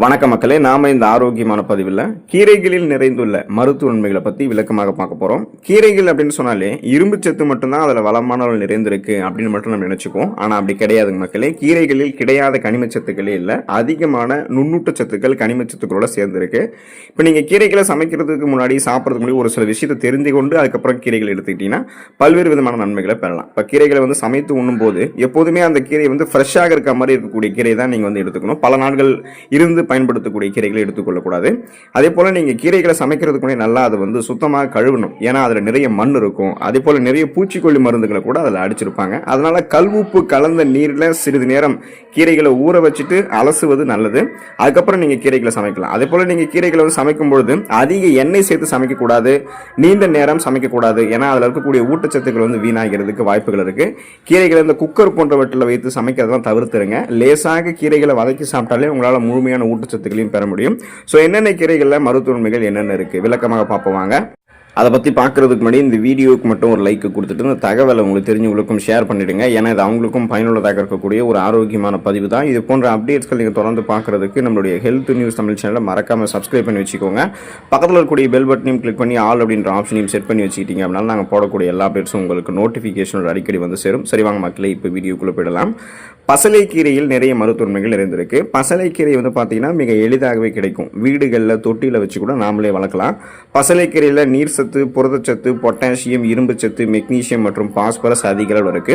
வணக்க மக்களே நாம இந்த ஆரோக்கியமான பதிவில் கீரைகளில் நிறைந்துள்ள மருத்துவ நன்மைகளை பற்றி விளக்கமாக பார்க்க போகிறோம் கீரைகள் அப்படின்னு சொன்னாலே இரும்பு சத்து மட்டும்தான் அதில் வளமான நிறைந்திருக்கு அப்படின்னு மட்டும் நம்ம நினச்சிக்குவோம். ஆனால் அப்படி கிடையாதுங்க மக்களே. கீரைகளில் கிடையாத கனிமச்சத்துக்களே இல்லை அதிகமான நுண்ணூட்ட சத்துக்கள் கனிமச்சத்துக்களோட சேர்ந்திருக்கு. இப்போ நீங்கள் கீரைகளை சமைக்கிறதுக்கு முன்னாடி சாப்பிட்றதுக்கு முன்னாடி ஒரு சில விஷயத்தை தெரிந்து கொண்டு அதுக்கப்புறம் கீரைகள் எடுத்துக்கிட்டிங்கன்னா பல்வேறு விதமான நன்மைகளை பெறலாம். இப்போ கீரைகளை வந்து சமைத்து உண்ணும்போது எப்போதுமே அந்த கீரை வந்து ஃப்ரெஷ்ஷாக இருக்க மாதிரி இருக்கக்கூடிய கீரை தான் நீங்கள் வந்து எடுத்துக்கணும். பல நாட்கள் இருந்து பயன்படுத்தக்கூடிய கீரைகளை எடுத்துக்கொள்ளக்கூடாது. அதே போல் நீங்கள் கீரைகளை சமைக்கிறதுக்கு நல்லா அதை வந்து சுத்தமாக கழுவணும். ஏன்னா அதில் நிறைய மண் இருக்கும். அதே போல் நிறைய பூச்சிக்கொல்லி மருந்துகளை கூட அதில் அடிச்சிருப்பாங்க. அதனால கல்வுப்பு கலந்த நீரில் சிறிது நேரம் கீரைகளை ஊற வச்சுட்டு அலசுவது நல்லது. அதுக்கப்புறம் நீங்கள் கீரைகளை சமைக்கலாம். அதே போல் நீங்கள் கீரைகளை வந்து சமைக்கும் பொழுது அதிக எண்ணெய் சேர்த்து சமைக்கக்கூடாது. நீண்ட நேரம் சமைக்கக்கூடாது. ஏன்னா அதில் இருக்கக்கூடிய ஊட்டச்சத்துக்கள் வந்து வீணாகிறதுக்கு வாய்ப்புகள் இருக்கு. கீரைகளை இந்த குக்கர் போன்றவற்றில் வைத்து சமைக்கிறதெல்லாம் தவிர்த்துருங்க. லேசாக கீரைகளை வதக்கி சாப்பிட்டாலே உங்களால் முழுமையான ஊட்டச்சத்துக்களையும் பெற முடியும். ஸோ என்னென்ன கீரைகளில் மருத்துவன்மைகள் என்னென்ன இருக்கு? விளக்கமாக பார்ப்போம் வாங்க. அதை பற்றி பார்க்குறதுக்கு முன்னாடி இந்த வீடியோவுக்கு மட்டும் ஒரு லைக் கொடுத்துட்டு இந்த தகவலை உங்களுக்கு தெரிஞ்சவங்களுக்கும் ஷேர் பண்ணிடுங்க. ஏன்னா இது அவங்களுக்கும் பயனுள்ளதாக இருக்கக்கூடிய ஒரு ஆரோக்கியமான பதிவு தான். இது போன்ற அப்டேட்ஸ்கள் நீங்கள் தொடர்ந்து பார்க்குறதுக்கு நம்மளுடைய ஹெல்த் நியூஸ் தமிழ் சேனலை மறக்காமல் சப்ஸ்கிரைப் பண்ணி வச்சுக்கோங்க. பக்கத்தில் இருக்கக்கூடிய பெல் பட்டனையும் கிளிக் பண்ணி ஆல் அப்படின்ற ஆப்ஷனையும் செட் பண்ணி வச்சுக்கிட்டீங்க அப்படின்னா நாங்கள் போடக்கூடிய எல்லா அப்டேட்ஸும் உங்களுக்கு நோட்டிஃபிகேஷனோட அடிக்கடி வந்து சேரும். சரி வாங்க மக்களே இப்போ வீடியோக்குள்ளே போயிடலாம். பசலைக்கீரையில் நிறைய மருத்துவன்மைகள் நிறைந்திருக்கு. பசலைக்கீரை வந்து பார்த்தீங்கன்னா மிக எளிதாகவே கிடைக்கும். வீடுகளில் தொட்டியில் வச்சு கூட நாமளே வளர்க்கலாம். பசலைக்கீரையில் நீர் நார்ச்சத்து புரதச்சத்து பொட்டாசியம் இரும்பு சத்து மெக்னீசியம் மற்றும் பாஸ்பரஸ் அதிக அளவில் இருக்கு.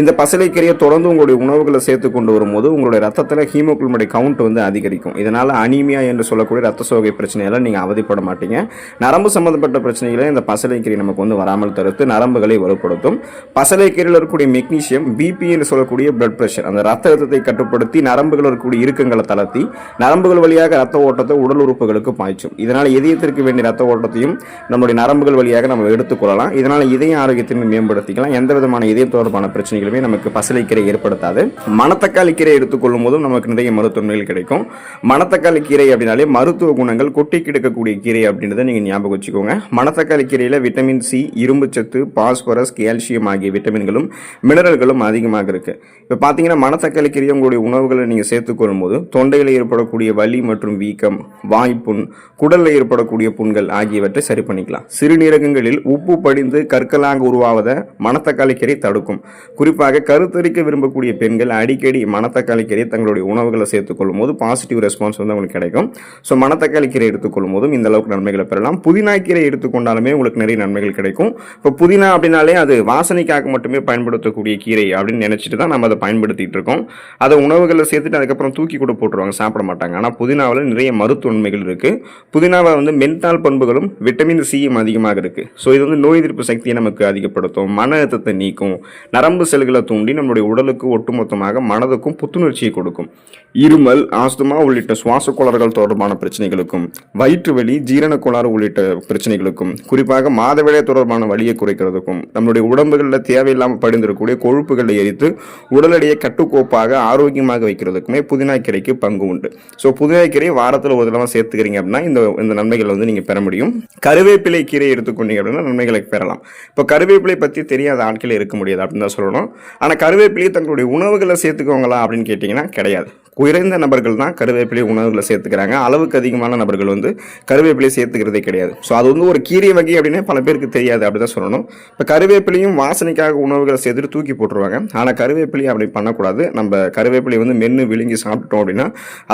இந்த பசலைக்கீரையை தொடர்ந்து உங்களுடைய உணவுகளை சேர்த்து கொண்டு வரும்போது உங்களுடைய ரத்தத்தில் ஹீமோகுளோபினுடைய கவுண்ட் வந்து அதிகரிக்கும். இதனால் அனீமியா என்று சொல்லக்கூடிய ரத்த சோகை பிரச்சனையெல்லாம் நீங்கள் அவதிப்பட மாட்டீங்க. நரம்பு சம்பந்தப்பட்ட பிரச்சனைகளை இந்த பசலைக்கீரை நமக்கு வந்து வராமல் தடுத்து நரம்புகளை வலுப்படுத்தும். பசலைக்கீரையில் இருக்கக்கூடிய மெக்னீசியம் பிபி என்று சொல்லக்கூடிய பிளட் பிரஷர் அந்த ரத்த அழுத்தத்தை கட்டுப்படுத்தி நரம்புகள் இருக்கக்கூடிய இறுக்கங்களை தளர்த்தி நரம்புகள் வழியாக ரத்த ஓட்டத்தை உடல் உறுப்புகளுக்கு பாய்ச்சும். இதனால் இதயத்திற்கு வேண்டிய ரத்த ஓட்டத்தையும் நம்முடைய நரம்புகள் வழியாக நம்ம எடுத்துக்கொள்ளலாம் இதனால் இதய ஆரோக்கியத்தையும் மேம்படுத்திக்கலாம். எந்த விதமான இதயம் தொடர்பான பிரச்சனைகளுமே நமக்கு பசலைக்கீரை ஏற்படுத்தாது. மணத்தக்காளி கீரை எடுத்துக்கொள்ளும் போதும் நமக்கு நிறைய மருத்துவங்கள் கிடைக்கும். மணத்தக்காளி கீரை அப்படின்னாலே மருத்துவ குணங்கள் கொட்டி கிடக்கக்கூடிய கீரை அப்படின்றத நீங்கள் ஞாபகம் வச்சுக்கோங்க. மணத்தக்காளி கீரையில் விட்டமின் சி இரும்புச்சத்து பாஸ்பரஸ் கால்சியம் ஆகிய விட்டமின்களும் மினரல்களும் அதிகமாக இருக்கு. இப்போ பார்த்தீங்கன்னா மணத்தக்காளி கீரையை உங்களுடைய உணவுகளை நீங்கள் சேர்த்துக்கொள்ளும் போது தொண்டையில் ஏற்படக்கூடிய வலி மற்றும் வீக்கம் வாய்ப்புண் குடலில் ஏற்படக்கூடிய புண்கள் ஆகியவற்றை சரி பண்ணிக்கலாம். சிறுநீரகங்களில் உப்பு படிந்து கற்களாக உருவாவதை மணத்தக்காளி கீரை தடுக்கும். குறிப்பாக கருத்தரிக்க விரும்பக்கூடிய பெண்கள் அடிக்கடி மணத்தக்காளி கீரை தங்களுடைய உணவுகளை சேர்த்துக்கொள்ளும் போது பாசிட்டிவ் ரெஸ்பான்ஸ் வந்து உங்களுக்கு கிடைக்கும். ஸோ மணத்தக்காளி கீரை எடுத்துக்கொள்ளும் போதும் இந்த அளவுக்கு நன்மைகளை பெறலாம். புதினா கீரை எடுத்துக்கொண்டாலுமே உங்களுக்கு நிறைய நன்மைகள் கிடைக்கும். இப்போ புதினா அப்படின்னாலே அது வாசனைக்காக மட்டுமே பயன்படுத்தக்கூடிய கீரை அப்படின்னு நினைச்சிட்டு தான் நம்ம அதை பயன்படுத்திட்டு இருக்கோம். அதை உணவுகளை சேர்த்துட்டு அதுக்கப்புறம் தூக்கி கூட போட்டுருவாங்க சாப்பிட மாட்டாங்க. ஆனால் புதினாவில் நிறைய மருத்துவ நன்மைகள் இருக்குது புதினாவை வந்து மென்தால் பண்புகளும் விட்டமின் சியும் அதிகமாக இருக்கு. ஸோ இது வந்து நோய் எதிர்ப்பு சக்தியை நமக்கு அதிகப்படுத்தும் மன அழுத்தத்தை நீக்கும் நரம்பு செல்களை தூண்டி நம்மளுடைய உடலுக்கு ஒட்டுமொத்தமாக மனதுக்கும் புத்துணர்ச்சியை கொடுக்கும். இருமல் ஆஸ்துமா உள்ளிட்ட சுவாச கோளாறுகள் தொடர்பான பிரச்சனைகளுக்கும் வயிற்று வலி ஜீரண கோளாறு உள்ளிட்ட பிரச்சனைகளுக்கும் குறிப்பாக மாதவிடாய் தொடர்பான வலியை குறைக்கிறதுக்கும் நம்மளுடைய உடம்புகளில் தேவையில்லாமல் படிந்திருக்கக்கூடிய கொழுப்புகளை எரித்து உடல் எடையை கட்டுக்கோப்பாக ஆரோக்கியமாக வைக்கிறதுக்குமே புதினா கீரைக்கு பங்கு உண்டு. ஸோ புதினா கீரை வாரத்தில் ஒரு தடவை சேர்த்துக்கிறீங்க அப்படின்னா இந்த இந்த நன்மைகளை வந்து நீங்கள் பெற முடியும். கருவேப்பிலை கீரை எடுத்துக்கொண்டீங்க அப்படின்னா நன்மைகளை பெறலாம். இப்போ கருவேப்பிலை பற்றி தெரியாத ஆட்கள் இருக்க முடியாது அப்படின்னு தான் சொல்லணும். ஆனால் கருவேப்பிலையை தங்களுடைய உணவுகளை சேர்த்துக்கோங்களா அப்படின்னு கேட்டிங்கன்னா கிடையாது. குறைந்த நபர்கள் தான் கருவேப்பிலை உணவுகளை சேர்த்துக்கிறாங்க. அளவுக்கு அதிகமான நபர்கள் வந்து கருவேப்பிலை சேர்த்துக்கிறதே கிடையாது. ஸோ அது வந்து ஒரு கீரை வகை அப்படின்னே பல பேருக்கு தெரியாது அப்படி தான் சொல்லணும். இப்போ கருவேப்பிலையும் வாசனைக்காக உணவுகளை சேர்த்துட்டு தூக்கி போட்டுருவாங்க. ஆனால் கருவேப்பிலை அப்படி பண்ணக்கூடாது. நம்ம கருவேப்பிலை வந்து மென்று விழுங்கி சாப்பிட்டோம் அப்படின்னா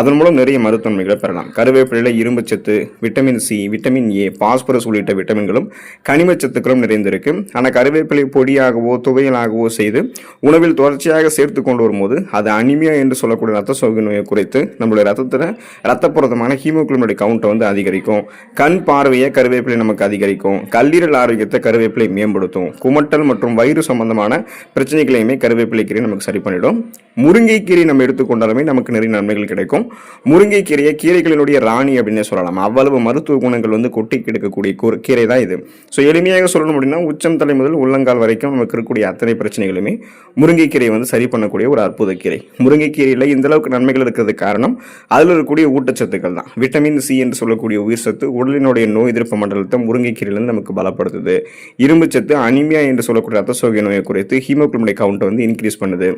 அதன் மூலம் நிறைய மருத்துவமைகளை பெறலாம். கருவேப்பிலையில் இரும்புச்சத்து vitamin C vitamin A phosphorus உள்ளிட்ட விட்டமின்களும் கனிமச்சத்துக்களும் நிறைந்திருக்கு. ஆனால் கருவேப்பிலை பொடியாகவோ துவையலாகவோ செய்து உணவில் தொடர்ச்சியாக சேர்த்து கொண்டு வரும்போது அது அனிமியா என்று சொல்லக்கூடிய ரத்த சோகை நோயை குறைத்து நம்மளுடைய ரத்தத்தில் ரத்தப்புறத்தமான ஹீமோக்ளோனுடைய கவுண்ட்டை வந்து அதிகரிக்கும். கண் பார்வையை கருவேப்பிலை நமக்கு அதிகரிக்கும். கல்லீரல் ஆரோக்கியத்தை கருவேப்பிலை மேம்படுத்தும். குமட்டல் மற்றும் வயிறு சம்பந்தமான பிரச்சனைகளையுமே கருவேப்பிலை கீரை நமக்கு சரி பண்ணிடும். முருங்கைக்கீரை நம்ம எடுத்துக்கொண்டாலுமே நமக்கு நிறைய நன்மைகள் கிடைக்கும். முருங்கைக்கீரையை கீரைகளினுடைய ராணி அப்படின்னு சொல்லலாம். அவ்வளவு மருத்துவ குணங்கள் வந்து கொட்டி கிடக்கக்கூடிய கீரை தான் இது. ஸோ எளிமையாக சொல்லணும் அப்படின்னா உச்சம் தலை முதல் உள்ளங்கால் வரைக்கும் நமக்கு இருக்கக்கூடிய அத்தனை பிரச்சனைகளுமே முருங்கைக்கீரை வந்து சரி பண்ணக்கூடிய ஒரு அற்புத கீரை. முருங்கைக்கீரையில் இந்த அளவுக்கு நன்மைகள் இருக்கிறது காரணம் அதில் இருக்கக்கூடிய ஊட்டச்சத்துக்கள் தான். விட்டமின் சி என்று சொல்லக்கூடிய உயிர் சத்து உடலினுடைய நோய் எதிர்ப்பு மண்டலத்தை முருங்கைக்கீரையிலிருந்து நமக்கு பலப்படுத்துது. இரும்பு சத்து அனிமியா என்று சொல்லக்கூடிய ரத்த சோகை நோயை குறைத்து ஹீமோகுளோபின் கவுண்ட் வந்து இன்க்ரீஸ் பண்ணுது.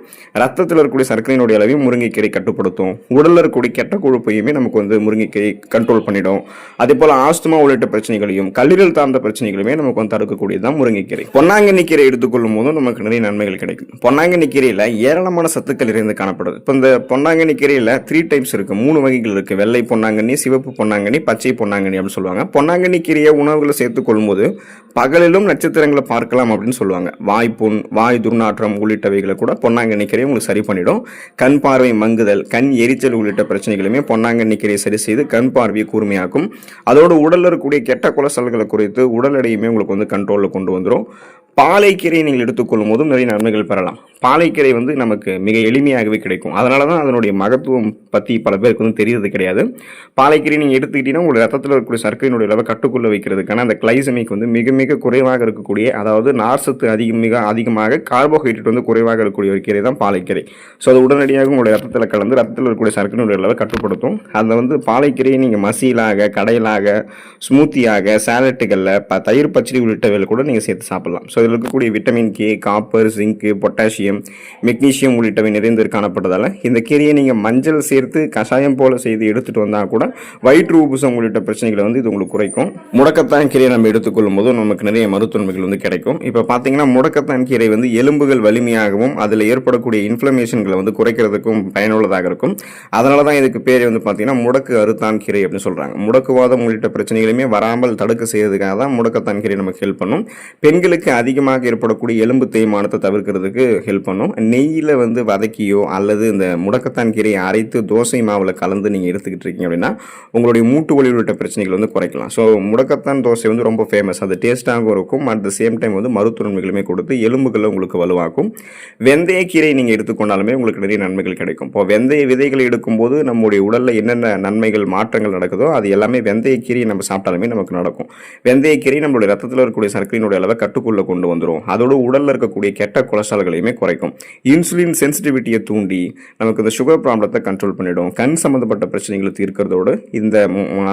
ரத்தத்தில் இருக்கக்கூடிய சர்க்கரையினுடைய அளவையும் முருங்கைக்கீரை கட்டுப்படுத்தும். உடலில் இருக்கக்கூடிய கெட்ட கொழுப்பையுமே நமக்கு வந்து முருங்கைக்கீரை கண்ட்ரோல் பண்ணிடும். அதே போல் ஆஸ்துமா உள்ளிட்ட பிரச்சனைகளையும் கல்லீரல் சார்ந்த பிரச்சனைகளுமே நமக்கு வந்து தடுக்கக்கூடியது தான் முருங்கைக்கீரை. பொன்னாங்கண்ணி கீரை எடுத்துக்கொள்ளும் போதும் நமக்கு நிறைய நன்மைகள் கிடைக்கும். பொன்னாங்கண்ணி கீரையில் ஏராளமான சத்துக்கள் இருந்து காணப்படுது. இப்போ இந்த பொன்னாங்கண்ணி கீரையில் த்ரீ டைப்ஸ் இருக்கு. மூணு வகைகள் இருக்கு. வெள்ளை பொன்னாங்கண்ணி சிவப்பு பொன்னாங்கண்ணி பச்சை பொன்னாங்கண்ணி அப்படின்னு சொல்லுவாங்க. பொன்னாங்கண்ணி கீரையை உணவுகளை சேர்த்துக் கொள்ளும்போது பகலிலும் நட்சத்திரங்களை பார்க்கலாம் அப்படின்னு சொல்லுவாங்க. வாய் வாய் துர்நாற்றம் உள்ளிட்டவைகளை கூட பொன்னாங்கண்ணி கீரை உங்களுக்கு சரி பண்ணிடும். கண் பார்வை மங்குதல் கண் எரிச்சல் உள்ளிட்ட பிரச்சனைகளுமே பொன்னாங்கண்ணி கீரையை சரி செய்து கண் பார்வையை கூர்மையாக்கும். அதோட உடலில் இருக்கக்கூடிய கெட்ட கொலசல்களை குறைத்து உடல் எடையுமே உங்களுக்கு வந்து கண்ட்ரோலில் கொண்டு வந்துடும் பாலைக்கீரையை நீங்கள் எடுத்துக்கொள்ளும் போதும் நிறைய நன்மைகள் பெறலாம். பாலைக்கீரை வந்து நமக்கு மிக எளிமையாகவே கிடைக்கும். அதனால தான் அதனுடைய மகத்துவம் பற்றி பல பேருக்கு வந்து தெரியறது கிடையாது. பாலைக்கீரை நீங்கள் எடுத்துக்கிட்டீங்கன்னா உங்களுடைய ரத்தத்தில் இருக்கக்கூடிய சர்க்கரையினுடைய அளவை கட்டுக்குள்ள வைக்கிறதுக்கான அந்த கிளைசமிக் வந்து மிக மிக குறைவாக இருக்கக்கூடிய அதாவது நார்சத்து அதிகம் மிக அதிகமாக கார்போஹைட்ரேட் வந்து குறைவாக இருக்கக்கூடிய ஒரு கீரை தான் பாலைக்கீரை. ஸோ அது உடனடியாக உங்களுடைய ரத்தத்தில் கலந்து ரத்தத்தில் இருக்கக்கூடிய சர்க்கரையினுடைய அளவை கட்டுப்படுத்தும். அதை வந்து பாலைக்கீரையை நீங்கள் மசியலாக கடையிலாக ஸ்மூத்தியாக சாலட்டுகளில் ப தயிர் பச்சடி உள்ளிட்டவைகள் கூட நீங்கள் சேர்த்து சாப்பிடலாம். ஸோ இதில் இருக்கக்கூடிய vitamin K copper zinc potassium magnesium உள்ளிட்டவை நிறைந்து காணப்பட்டதால் இந்த கீரையை நீங்கள் மஞ்சள் சேர்த்து கஷாயம் போல செய்து எடுத்துகிட்டு வந்தால் கூட வயிற்று உபுசம் உள்ளிட்ட பிரச்சனைகளை வந்து இது உங்களுக்கு குறைக்கும். முடக்கத்தான் கீரையை நம்ம எடுத்துக்கொள்ளும் போது நமக்கு நிறைய மருத்துவன்மைகள் வந்து கிடைக்கும். இப்போ பார்த்தீங்கன்னா முடக்கத்தான் கீரை வந்து எலும்புகள் வலிமையாகவும் அதில் ஏற்படக்கூடிய இன்ஃப்ளமேஷன்களை வந்து குறைக்கிறதுக்கும் பயனுள்ளதாக இருக்கும். அதனால தான் இதுக்கு பேர் வந்து பார்த்தீங்கன்னா முடக்கு அறுத்தான் கீரை அப்படின்னு சொல்கிறாங்க முடக்குவாதம் உள்ளிட்ட பிரச்சனைகளுமே வராமல் தடுக்க செய்யறதுக்காக தான் முடக்கத்தான் கீரை நமக்கு ஹெல்ப் பண்ணும். பெண்களுக்கு அதிகமாக ஏற்படக்கூடிய எலும்பு தேய்மானத்தை தவிர்க்கிறதுக்கு ஹெல்ப் பண்ணும். நெய்யில் வந்து வதக்கியோ அல்லது இந்த முடக்கத்தான் கீரையை அரைத்து தோசை மாவில் கலந்து நீங்கள் எடுத்துக்கிட்டு இருக்கீங்க அப்படின்னா உங்களுடைய மூட்டு வலி உள்ளிட்ட பிரச்சனைகள் வந்து குறைக்கலாம். ஸோ முடக்கத்தான் தோசை வந்து ரொம்ப ஃபேமஸ் அது டேஸ்ட்டாகவும் இருக்கும். அட் த சேம் டைம் வந்து மருத்துவன்மைகளுமே கொடுத்து எலும்புகளை உங்களுக்கு வலுவாக்கும். வெந்தயக்கீரை நீங்கள் எடுத்துக்கொண்டாலுமே உங்களுக்கு நிறைய நன்மைகள் கிடைக்கும். இப்போ வெந்தய விதைகளை எடுக்கும்போது நம்முடைய உடலில் என்னென்ன நன்மைகள் மாற்றங்கள் நடக்குதோ அது எல்லாமே வெந்தயக்கீரையை நம்ம சாப்பிட்டாலுமே நமக்கு நடக்கும். வெந்தய கீரை நம்மளுடைய ரத்தத்தில் இருக்கக்கூடிய சர்க்கரையினுடைய அளவை கட்டுக்குள்ளே கொண்டு வந்துடும் அதோட உடலில் இருக்கக்கூடிய கெட்ட கொலஸ்ட்ரால்களையுமே குறைக்கும். இன்சுலின் சென்சிட்டிவிட்டியை தூண்டி நமக்கு இந்த சுகர் ப்ராப்ளத்தை கண்ட்ரோல் பண்ணிவிடும் கண் சம்மந்தப்பட்ட பிரச்சனைகளை தீர்க்கிறதோடு இந்த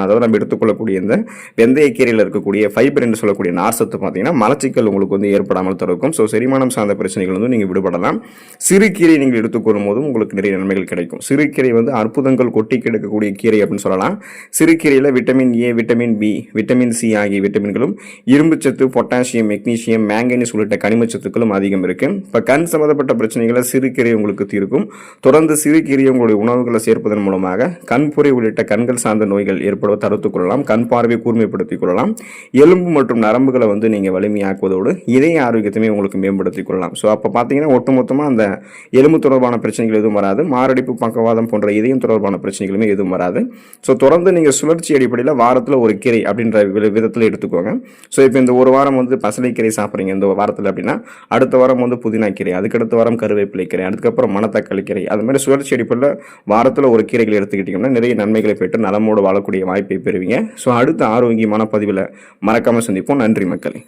அதாவது நம்ம எடுத்துக்கொள்ளக்கூடிய இந்த வெந்தயக்கீரையில் இருக்கக்கூடிய ஃபைபர் என்று சொல்லக்கூடிய நார்சத்து பார்த்தீங்கன்னா மலச்சிக்கல் உங்களுக்கு வந்து ஏற்படாமல் தடுக்கும். ஸோ செரிமானம் சார்ந்த பிரச்சனைகள் வந்து நீங்கள் விடுபடலாம். சிறுகீரை நீங்கள் எடுத்துக்கொள்ளும் போதும் உங்களுக்கு நிறைய நன்மைகள் கிடைக்கும். சிறுகீரை வந்து அற்புதங்கள் கொட்டி கிடக்கக்கூடிய கீரை அப்படின்னு சொல்லலாம். சிறுகீரையில் vitamin A vitamin B vitamin C ஆகிய விட்டமின்களும் இரும்புச்சத்து பொட்டாசியம் மெக்னீசியம் மேங்கனீஸ் உள்ளிட்ட கனிமச்சத்துக்களும் அதிகம் இருக்குது இப்போ கண் சம்மந்தப்பட்ட பிரச்சனைகளை சிறுகீரை உங்களுக்கு தீர்க்கும். தொடர்ந்து சிறுகீரையை உங்களுடைய உணவுகளை சேர்ப்பதன் மூலமாக கண்புரை உள்ளிட்ட கண்கள் சார்ந்த நோய்கள் ஏற்படுவதை தடுத்துக் கொள்ளலாம். கண் பார்வை கூர்மைப்படுத்திக் கொள்ளலாம். எலும்பு மற்றும் நரம்புகளை வந்து நீங்கள் வலிமையாக்குவதோடு இதய ஆரோக்கியத்தையுமே உங்களுக்கு மேம்படுத்திக் கொள்ளலாம். ஸோ அப்போ பார்த்தீங்கன்னா ஒட்டுமொத்தமாக அந்த எலும்பு தொடர்பான பிரச்சனைகள் எதுவும் வராது. மாரடைப்பு பக்கவாதம் போன்ற இதயம் தொடர்பான பிரச்சனைகளுமே எதுவும் வராது. ஸோ தொடர்ந்து நீங்கள் சுழற்சி அடிப்படையில் வாரத்தில் ஒரு கீரை அப்படின்ற விதத்தில் எடுத்துக்கோங்க. ஸோ இப்போ இந்த ஒரு வாரம் வந்து பசலைக்கீரை சாப்பிட்றீங்க. இந்த வாரத்தில் அப்படின்னா அடுத்த வாரம் வந்து புதினா கீரை அதுக்கடுத்த வாரம் கருவேப்பிலை கீரை அதுக்கப்புறம் மணத்தக்காளி கீரை அது மாதிரி சுழற்சி அடிப்படையில் வாரத்தில் ஒரு கீரைகள் எடுத்துக்கிட்டிங்கன்னா நிறைய நன்மைகளை பெற்று நலமோடு வாழக்கூடிய வாய்ப்பை பெறுவீங்க. ஸோ அடுத்த ஆரோக்கியமான பதிவில் மறக்காமல் சந்திப்போம். நன்றி மக்களே.